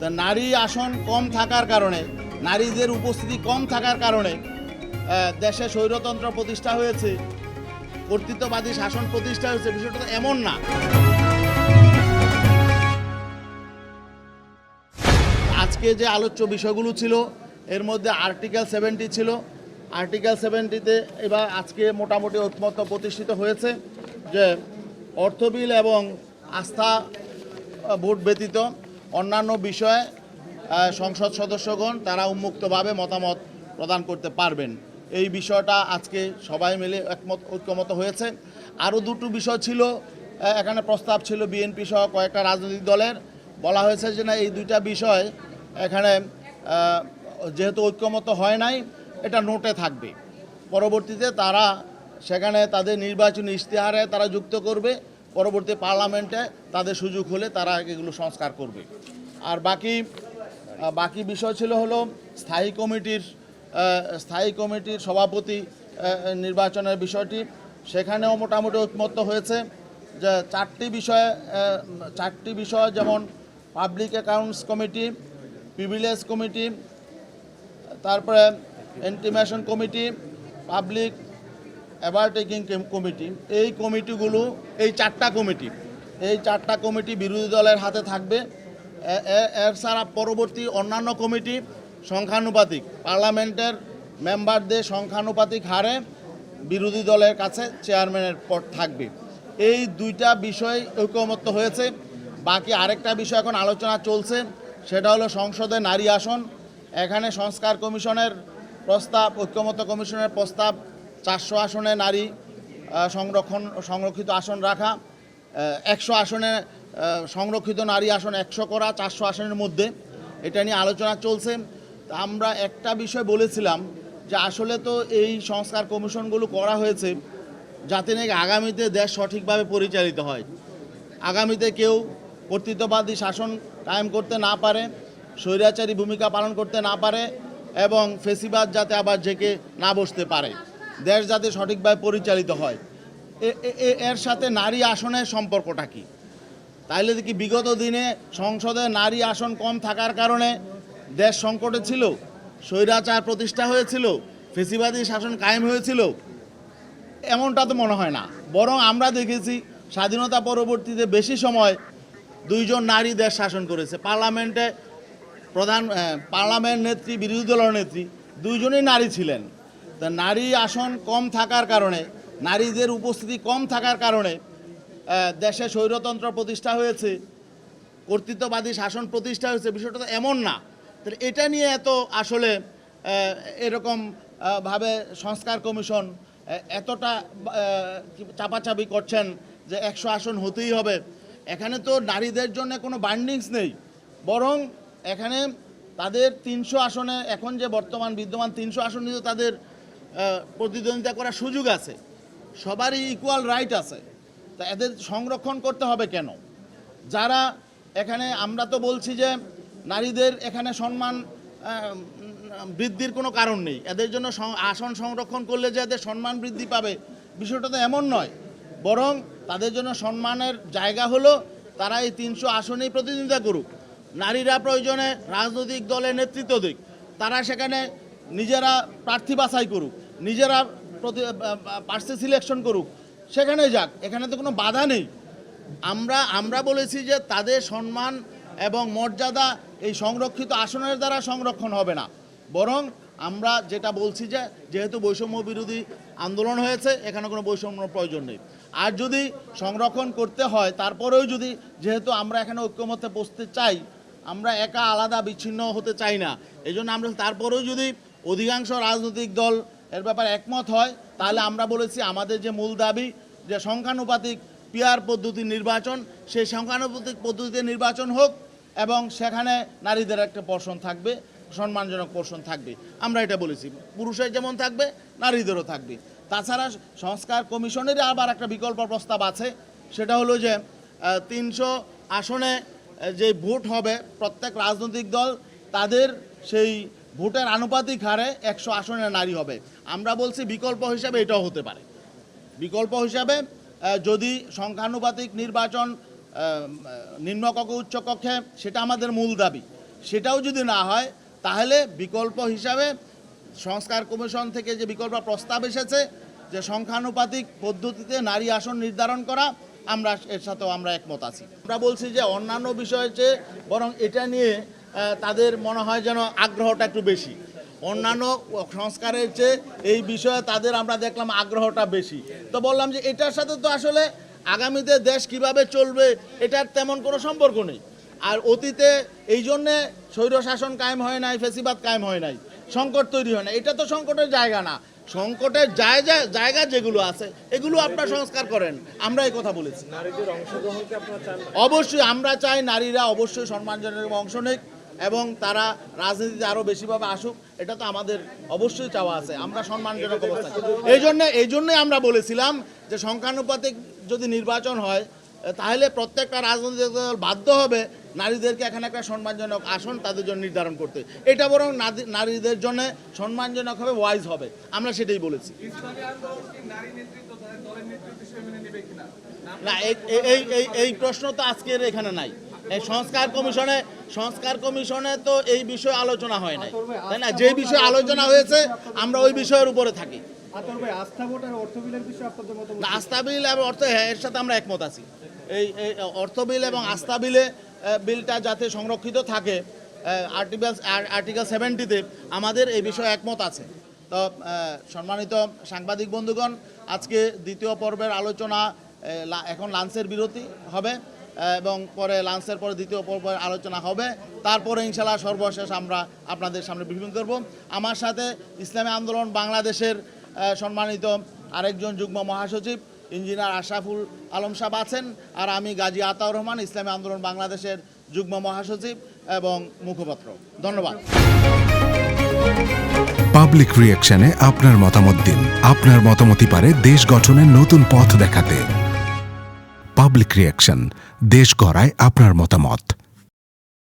তা নারী আসন কম থাকার কারণে, নারীদের উপস্থিতি কম থাকার কারণে দেশে স্বৈরতন্ত্র প্রতিষ্ঠা হয়েছে, কর্তৃত্ববাদী শাসন প্রতিষ্ঠা হয়েছে, বিষয়টা এমন না। আজকে যে আলোচ্য বিষয়গুলো ছিল, এর মধ্যে আর্টিকেল সেভেন্টি ছিল। আর্টিকেল সেভেন্টিতে এবার আজকে মোটামুটি ঐকমত্য প্রতিষ্ঠিত হয়েছে যে অর্থ বিল এবং আস্থা ভোট ব্যতীত অন্যান্য বিষয়ে সংসদ সদস্যগণ তারা উন্মুক্তভাবে মতামত প্রদান করতে পারবেন। এই বিষয়টা আজকে সবাই মিলে একমত, ঐক্যমত হয়েছে। আরও দুটো বিষয় ছিল এখানে প্রস্তাব ছিল বিএনপি সহ কয়েকটা রাজনৈতিক দলের। বলা হয়েছে যে না, এই দুইটা বিষয় এখানে যেহেতু ঐক্যমত হয় নাই, এটা নোটে থাকবে। পরবর্তীতে তারা সেখানে তাদের নির্বাচনী ইশতেহারে তারা যুক্ত করবে। পরবর্তী পার্লামেন্টে তাদের সুযোগ হলে তারা এগুলো সংস্কার করবে। আর বাকি বাকি বিষয় ছিল হলো স্থায়ী কমিটির স্থায়ী কমিটির সভাপতি নির্বাচনের বিষয়টি। সেখানেও মোটামুটি ঐকমত্য হয়েছে যে চারটি বিষয়ে চারটি বিষয় যেমন public accounts committee, privilege committee, তারপরে estimation committee, public undertaking committee এই কমিটিগুলো এই চারটা কমিটি এই চারটা কমিটি বিরোধী দলের হাতে থাকবে। এর ছাড়া পরবর্তী অন্যান্য কমিটি সংখ্যানুপাতিক, পার্লামেন্টের মেম্বারদের সংখ্যানুপাতিক হারে বিরোধী দলের কাছে চেয়ারম্যানের পদ থাকবে। এই দুইটা বিষয় ঐক্যমত্য হয়েছে। বাকি আরেকটা বিষয় এখন আলোচনা চলছে, সেটা হলো সংসদে নারী আসন। এখানে সংস্কার কমিশনের প্রস্তাব, ঐক্যমত্য কমিশনের প্রস্তাব চারশো আসনে নারী সংরক্ষণ, সংরক্ষিত আসন রাখা একশো আসনে সংরক্ষিত নারী আসন একশো করা, চারশো আসনের মধ্যে। এটা নিয়ে আলোচনা চলছে। আমরা একটা বিষয় বলেছিলাম যে আসলে তো এই সংস্কার কমিশনগুলো করা হয়েছে যাতে নাকি আগামীতে দেশ সঠিকভাবে পরিচালিত হয়। আগামীতে কেউ কর্তৃত্ববাদী শাসন কায়েম করতে না পারে, স্বৈরাচারী ভূমিকা পালন করতে না পারে এবং ফেসিবাদ যাতে আবার জেকে না বসতে পারে। দেশ যাতে সঠিকভাবে পরিচালিত হয়। এর সাথে নারী আসনের সম্পর্কটা কি? তাইলে কি বিগত দিনে সংসদে নারী আসন কম থাকার কারণে দেশ সংকটে ছিল, স্বৈরাচার প্রতিষ্ঠা হয়েছিল, ফেসিবাদী শাসন কায়েম হয়েছিল। এমনটা তো মনে হয় না। বরং আমরা দেখেছি স্বাধীনতা পরবর্তীতে বেশি সময় দুইজন নারী দেশ শাসন করেছে। পার্লামেন্টে প্রধান পার্লামেন্ট নেত্রী, বিরোধী দলের নেত্রী, দুইজনই নারী ছিলেন। তা নারী আসন কম থাকার কারণে, নারীদের উপস্থিতি কম থাকার কারণে দেশে স্বৈরতন্ত্র প্রতিষ্ঠা হয়েছে, কর্তৃত্ববাদী শাসন প্রতিষ্ঠা হয়েছে, বিষয়টা তো এমন না। তাহলে এটা নিয়ে এত আসলে এরকম ভাবে সংস্কার কমিশন এতটা চাপাচাপি করছেন যে একশো আসন হতেই হবে। এখানে তো নারীদের জন্য কোনো বান্ডিংস নেই। বরং এখানে তাদের তিনশো আসনে, এখন যে বর্তমান বিদ্যমান তিনশো আসন নিয়ে তাদের প্রতিদ্বন্দ্বিতা করার সুযোগ আছে। সবারই ইকুয়াল রাইট আছে। তা এদের সংরক্ষণ করতে হবে কেন? যারা এখানে, আমরা তো বলছি যে নারীদের এখানে সম্মান বৃদ্ধির কোনো কারণ নেই। এদের জন্য আসন সংরক্ষণ করলে যে এদের সম্মান বৃদ্ধি পাবে, বিষয়টা তো এমন নয়। বরং তাদের জন্য সম্মানের জায়গা হলো, তারা এই তিনশো আসনেই প্রতিনিধিত্ব করুক। নারীরা প্রয়োজনে রাজনৈতিক দলের নেতৃত্ব দিক। তারা সেখানে নিজেরা প্রার্থী বাছাই করুক, নিজেরা প্রতি পার্সে সিলেকশন করুক, সেখানে যাক, এখানে তো কোনো বাধা নেই। আমরা আমরা বলেছি যে তাদের সম্মান এবং মর্যাদা এই সংরক্ষিত আসনের দ্বারা সংরক্ষণ হবে না। বরং আমরা যেটা বলছি যে, যেহেতু বৈষম্য বিরোধী আন্দোলন হয়েছে, এখানে কোনো বৈষম্য প্রয়োজন নেই। আর যদি সংরক্ষণ করতে হয়, তারপরেও যদি, যেহেতু আমরা এখানে ঐক্যমতে বসতে চাই, আমরা একা আলাদা বিচ্ছিন্ন হতে চাই না এই আমরা তারপরেও যদি অধিকাংশ রাজনৈতিক দল এর ব্যাপারে একমত হয়। তাহলে আমরা বলেছি আমাদের যে মূল দাবি, যে সংখ্যানুপাতিক পিয়ার পদ্ধতির নির্বাচন, সেই সংখ্যানুপাতিক পদ্ধতিতে নির্বাচন হোক এবং সেখানে নারীদের একটা পোর্শন থাকবে, সম্মানজনক পোর্শন থাকবে। আমরা এটা বলেছি। পুরুষের যেমন থাকবে, নারীদেরও থাকবে। তাছাড়া সংস্কার কমিশনের আবার একটা বিকল্প প্রস্তাব আছে। সেটা হলো যে তিনশো আসনে যে ভোট হবে প্রত্যেক রাজনৈতিক দল, তাদের সেই ভোটের আনুপাতিক হারে একশো আসনে নারী হবে। আমরা বলছি বিকল্প হিসাবে এটাও হতে পারে। বিকল্প হিসাবে যদি সংখ্যানুপাতিক নির্বাচন নিম্নকক্ষ উচ্চকক্ষে সেটা আমাদের মূল দাবি। সেটাও যদি না হয়, তাহলে বিকল্প হিসাবে সংস্কার কমিশন থেকে যে বিকল্প প্রস্তাব এসেছে, যে সংখ্যানুপাতিক পদ্ধতিতে নারী আসন নির্ধারণ করা, আমরা এর সাথেও আমরা একমত আছি। আমরা বলছি যে অন্যান্য বিষয়ের চেয়ে বরং এটা নিয়ে তাদের মনে হয় যেন আগ্রহটা একটু বেশি। অন্যান্য সংস্কারের চেয়ে এই বিষয়ে তাদের আমরা দেখলাম আগ্রহটা বেশি। তো বললাম যে এটার সাথে তো আসলে আগামীতে দেশ কীভাবে চলবে এটার তেমন কোনো সম্পর্ক নেই। আর অতীতে এই জন্যে স্বৈর শাসন কায়েম হয় নাই ফেসিবাদ কায়েম হয় নাই সংকট তৈরি হয় না এটা তো সংকটের জায়গা না। সংকটের জায়গা জায়গা যেগুলো আছে এগুলো আপনারা সংস্কার করেন। আমরা এই কথা বলেছি। অবশ্যই আমরা চাই নারীরা অবশ্যই সম্মানজনক অংশ নেক। এবং তারা রাজনীতিতে আরও বেশিভাবে আসুক এটা তো আমাদের অবশ্যই চাওয়া আছে। আমরা সম্মানজনক অবস্থা। এই জন্য এই জন্যই আমরা বলেছিলাম যে সংখ্যানুপাতিক যদি নির্বাচন হয় তাহলে প্রত্যেকটা রাজনৈতিক দল বাধ্য হবে নারীদেরকে এখানে একটা সম্মানজনক আসন তাদের জন্য নির্ধারণ করতে। এটা বরং নারী- নারীদের জন্য সম্মানজনক হবে ওয়াইজ হবে। আমরা সেটাই বলেছি। না এই এই এই প্রশ্ন তো আজকের এখানে নাই। এই সংস্কার কমিশনে সংস্কার কমিশনে তো এই বিষয়ে আলোচনা হয় নাই। তাই না? যে বিষয়ে আলোচনা হয়েছে আমরা ওই বিষয়ের উপরে থাকি। আস্থা বিল এবং অর্থ হ্যাঁ এর সাথে আমরা একমত আছি। এই অর্থ বিল এবং আস্থা বিলে বিলটা যাতে সংরক্ষিত থাকে আর্টিকেল আর্টিকেল সেভেন্টিতে আমাদের এই বিষয়ে একমত আছে। তো সম্মানিত সাংবাদিক বন্ধুগণ আজকে দ্বিতীয় পর্বের আলোচনা এখন লাঞ্চের বিরতি হবে। এবং পরে লাঞ্চের পরে দ্বিতীয় পর্বের আলোচনা হবে। তারপরে ইনশাল্লাহ সর্বশেষ আমরা আপনাদের সামনে ব্রিফিং করব। আমার সাথে ইসলামী আন্দোলন বাংলাদেশের সম্মানিত আরেকজন যুগ্ম মহাসচিব, ইঞ্জিনিয়ার আশাফুল আলম সাহেব আছেন, আর আমি গাজী আতাউর রহমান, ইসলামী আন্দোলন বাংলাদেশের যুগ্ম মহাসচিব এবং মুখপাত্র। ধন্যবাদ। পাবলিক রিয়াকশনে আপনার মতামত দিন। আপনার মতামতই পারে দেশ গঠনের নতুন পথ দেখাতে। পাবলিক রিয়াকশন দেশ গড়ায় আপনার মতামত।